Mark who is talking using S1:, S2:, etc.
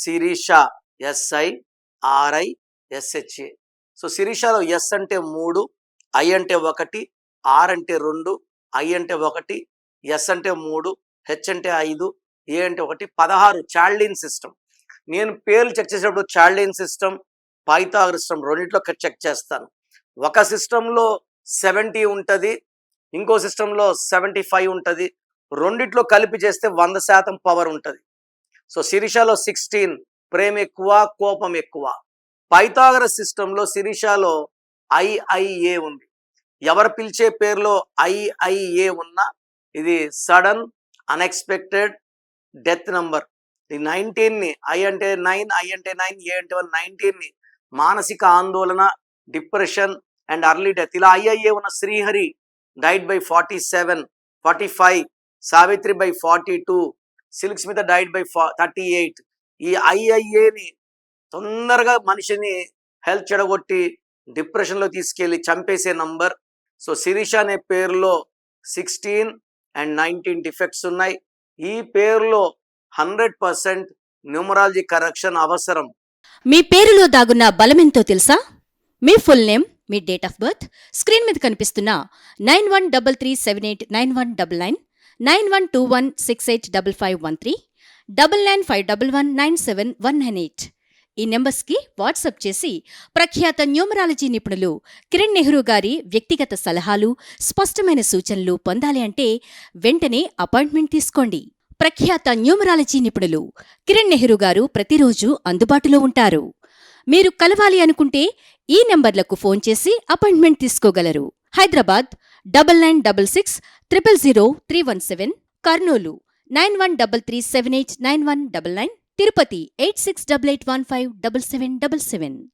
S1: Sirisha S I R I S H A so శిరీషలో S అంటే మూడు I అంటే ఒకటి ఆర్ అంటే రెండు ఐ అంటే ఒకటి ఎస్ అంటే మూడు హెచ్ అంటే ఐదు ఏ అంటే ఒకటి పదహారు చాల్డిన్ సిస్టమ్. నేను పేర్లు చెక్ చేసేటప్పుడు చాల్డిన్ సిస్టమ్ పైథాగర్ సిస్టమ్ రెండింటిలో చెక్ చేస్తాను. ఒక సిస్టంలో సెవెంటీ ఉంటుంది ఇంకో సిస్టంలో సెవెంటీ ఫైవ్ ఉంటుంది రెండిట్లో కలిపి చేస్తే వంద శాతం పవర్ ఉంటుంది. సో శిరీషలో సిక్స్టీన్ ప్రేమ ఎక్కువ కోపం ఎక్కువ. పైతాగర సిస్టంలో శిరీషలో ఐఐఏ ఉంది. ఎవరు పిలిచే పేరులో ఐఐఏ ఉన్నా ఇది సడన్ అన్ఎక్స్పెక్టెడ్ డెత్ నంబర్. ఈ నైన్టీన్ని ఐ అంటే నైన్ ఐ అంటే నైన్ ఏ అంటే వన్ నైన్టీన్ని మానసిక ఆందోళన డిప్రెషన్ అండ్ అర్లీ డెత్. ఇలా ఐఐఏ ఉన్న Srihari died by forty seven forty five Savitri by forty two Silk Smitha died by thirty eight. ఈ ఐఐఏని తొందరగా మనిషిని హెల్త్ చెడగొట్టి డిప్రెషన్లో తీసుకెళ్ళి చంపేసే నంబర్. సో శిరీష అనే పేరులో సిక్స్టీన్ అండ్ నైన్టీన్ డిఫెక్ట్స్ ఉన్నాయి. ఈ పేరులో హండ్రెడ్ పర్సెంట్ న్యూమరాలజీ కరెక్షన్ అవసరం.
S2: మీ పేరులో దాగున్న బలమెంతో తెలుసా? మీ ఫుల్ నేమ్ మీ డేట్ ఆఫ్ బర్త్ స్క్రీన్ మీద కనిపిస్తున్న nine one double three seven eight nine one double nine nine one two one six eight double five one three double nine five double one nine seven one nine eight. ఈ నెంబర్స్కి WhatsApp చేసి ప్రఖ్యాత numerology నిపుణులు కిరణ్ నెహ్రూ గారి వ్యక్తిగత సలహాలు స్పష్టమైన సూచనలు పొందాలి అంటే వెంటనే అపాయింట్మెంట్ తీసుకోండి. ప్రఖ్యాత న్యూమరాలజీ నిపుణులు కిరణ్ నెహ్రూ గారు ప్రతిరోజు అందుబాటులో ఉంటారు. మీరు కలవాలి అనుకుంటే ఈ నెంబర్లకు ఫోన్ చేసి appointment తీసుకోగలరు. Hyderabad double nine double six triple zero three one seven Kurnool nine one double three seven eight nine one double nine Tirupati eight six double eight one five double seven double seven.